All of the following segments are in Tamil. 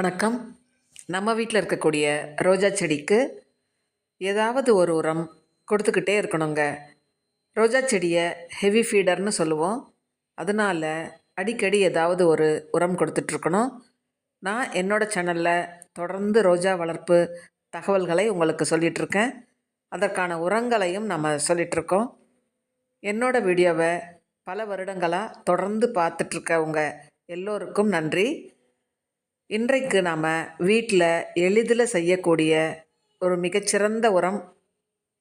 வணக்கம். நம்ம வீட்டில் இருக்கக்கூடிய ரோஜா செடிக்கு ஏதாவது ஒரு உரம் கொடுத்துக்கிட்டே இருக்கணுங்க. ரோஜா செடியை ஹெவி ஃபீடர்னு சொல்லுவோம். அதனால் அடிக்கடி ஏதாவது ஒரு உரம் கொடுத்துட்ருக்கணும். நான் என்னோடய சேனலில் தொடர்ந்து ரோஜா வளர்ப்பு தகவல்களை உங்களுக்கு சொல்லிகிட்ருக்கேன் அதற்கான உரங்களையும் நம்ம சொல்லிகிட்ருக்கோம் என்னோடய வீடியோவை பல வருடங்களாக தொடர்ந்து பார்த்துட்ருக்கவங்க எல்லோருக்கும் நன்றி. இன்றைக்கு நாம் வீட்டில் எளிதில் செய்யக்கூடிய ஒரு மிகச்சிறந்த உரம்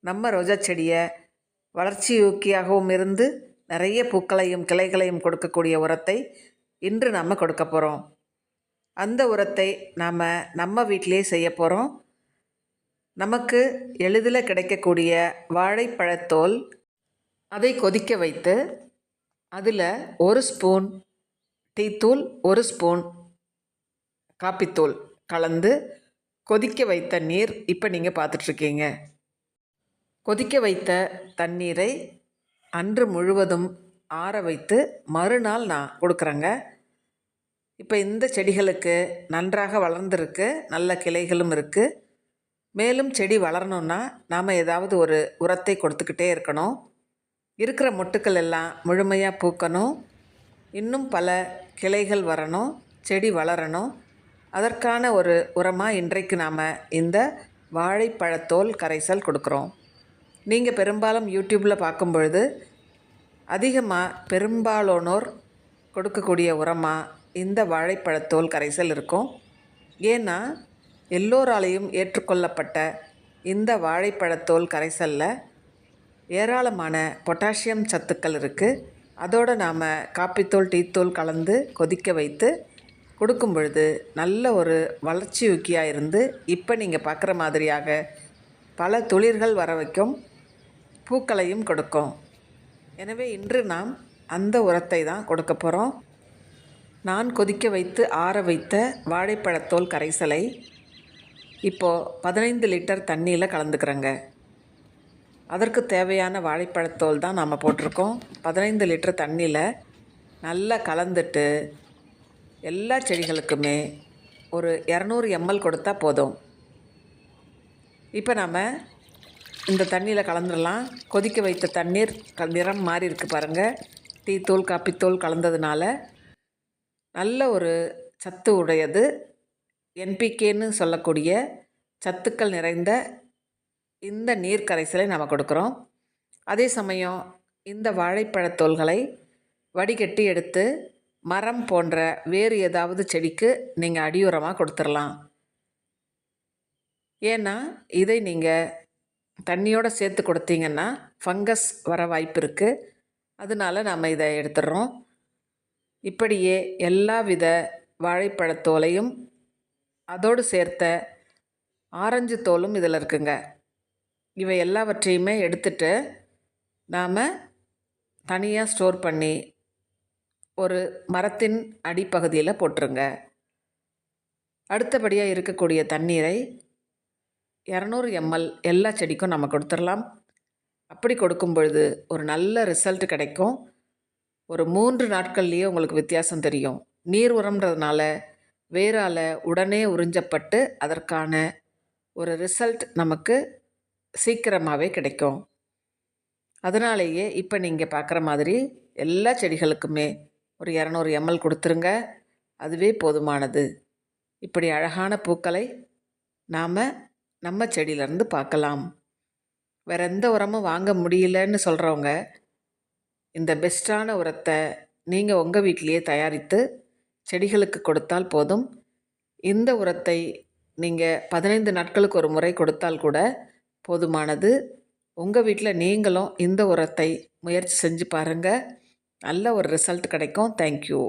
நம்ம ரோஜா செடியை வளர்ச்சி ஊக்கியாகவும் இருந்து நிறைய பூக்களையும் கிளைகளையும் கொடுக்கக்கூடிய உரத்தை இன்று நாம் கொடுக்க போகிறோம் அந்த உரத்தை நாம் நம்ம வீட்டிலே செய்ய போகிறோம் நமக்கு எளிதில் கிடைக்கக்கூடிய வாழைப்பழத்தோல் அதை கொதிக்க வைத்து அதில் ஒரு ஸ்பூன் டீத்தூள் ஒரு ஸ்பூன் காப்பித்தூள் கலந்து கொதிக்க வைத்த நீர் இப்போ நீங்கள் பார்த்துட்ருக்கீங்க கொதிக்க வைத்த தண்ணீரை அன்று முழுவதும் ஆற வைத்து மறுநாள் நான் கொடுக்குறேங்க. இப்போ இந்த செடிகளுக்கு நன்றாக வளர்ந்துருக்கு நல்ல கிளைகளும் இருக்குது மேலும் செடி வளரணுன்னா நாம் ஏதாவது ஒரு உரத்தை கொடுத்துக்கிட்டே இருக்கணும். இருக்கிற மொட்டுக்கள் எல்லாம் முழுமையாக பூக்கணும். இன்னும் பல கிளைகள் வரணும் செடி வளரணும். அதற்கான ஒரு உரமாக இன்றைக்கு நாம் இந்த வாழைப்பழத்தோல் கரைசல் கொடுக்குறோம். நீங்கள் பெரும்பாலும் யூடியூப்பில் பார்க்கும் பொழுது அதிகமாக பெரும்பாலானோர் கொடுக்கக்கூடிய உரமாக இந்த வாழைப்பழத்தோல் கரைசல் இருக்கும். ஏன்னா எல்லோராலையும் ஏற்றுக்கொள்ளப்பட்ட இந்த வாழைப்பழத்தோல் கரைசலில் ஏராளமான பொட்டாசியம் சத்துக்கள் இருக்குது அதோடு நாம் காப்பித்தோல் டீத்தூள் கலந்து கொதிக்க வைத்து கொடுக்கும் பொழுது நல்ல ஒரு வளர்ச்சி ஊக்கியாக இருந்து இப்போ நீங்கள் பார்க்குற மாதிரியாக பல துளிர்கள் வர வைக்கும் பூக்களையும் கொடுக்கும். எனவே இன்று நாம் அந்த உரத்தை தான் கொடுக்க போகிறோம் நான் கொதிக்க வைத்து ஆற வைத்த வாழைப்பழத்தோல் கரைசலை இப்போது பதினைந்து லிட்டர் தண்ணியில் கலந்துக்கிறேங்க. அதற்கு தேவையான வாழைப்பழத்தோல் தான் நாம் போட்டிருக்கோம். பதினைந்து லிட்டர் தண்ணியில் நல்லா கலந்துட்டு எல்லா செடிகளுக்குமே ஒரு இரநூறு எம்எல் கொடுத்தா போதும். இப்போ நாம் இந்த தண்ணியில் கலந்துடலாம். கொதிக்க வைத்த தண்ணீர் க நிறம் மாறி இருக்குது பாருங்கள் டீ தூள் காப்பித்தூள் கலந்ததுனால நல்ல ஒரு சத்து உடையது. என்பிகேன்னு சொல்லக்கூடிய சத்துக்கள் நிறைந்த இந்த நீர் கரைசலை நாம் கொடுக்குறோம். அதே சமயம் இந்த வாழைப்பழத்தோல்களை வடிகட்டி எடுத்து மரம் போன்ற வேறு ஏதாவது செடிக்கு நீங்கள் அடியுரமாக கொடுத்துடலாம் ஏன்னா இதை நீங்கள் தண்ணியோடு சேர்த்து கொடுத்தீங்கன்னா ஃபங்கஸ் வர வாய்ப்பு இருக்குது அதனால் நாம் இதை எடுத்துடுறோம் இப்படியே எல்லா வித வாழைப்பழத்தோலையும் அதோடு சேர்த்த ஆரஞ்சு தோலும் இதில் இருக்குங்க. இவை எல்லாவற்றையுமே எடுத்துட்டு நாம் தனியாக ஸ்டோர் பண்ணி ஒரு மரத்தின் அடிப்பகுதியில் போட்டுருங்க. அடுத்தபடியாக இருக்கக்கூடிய தண்ணீரை இரநூறு எம்எல் எல்லா செடிக்கும் நம்ம கொடுத்துடலாம். அப்படி கொடுக்கும் பொழுது ஒரு நல்ல ரிசல்ட் கிடைக்கும். ஒரு மூன்று நாட்கள்லேயே உங்களுக்கு வித்தியாசம் தெரியும். நீர் உரம்ன்றதுனால வேரால் உடனே உறிஞ்சப்பட்டு அதற்கான ஒரு ரிசல்ட் நமக்கு சீக்கிரமாகவே கிடைக்கும். அதனாலேயே இப்போ நீங்கள் பார்க்குற மாதிரி எல்லா செடிகளுக்குமே ஒரு இரநூறு எம்எல் கொடுத்துருங்க. அதுவே போதுமானது. இப்படி அழகான பூக்களை நாம் நம்ம செடியிலேருந்து பார்க்கலாம். வேறு எந்த உரமும் வாங்க முடியலன்னு சொல்கிறவங்க இந்த பெஸ்ட்டான உரத்தை நீங்கள் உங்கள் வீட்டிலையே தயாரித்து செடிகளுக்கு கொடுத்தால் போதும். இந்த உரத்தை நீங்கள் பதினைந்து நாட்களுக்கு ஒரு முறை கொடுத்தால் கூட போதுமானது. உங்கள் வீட்டில் நீங்களும் இந்த உரத்தை முயற்சி செஞ்சு பாருங்கள் நல்ல ஒரு ரிசல்ட் கிடைக்கும். தேங்க்யூ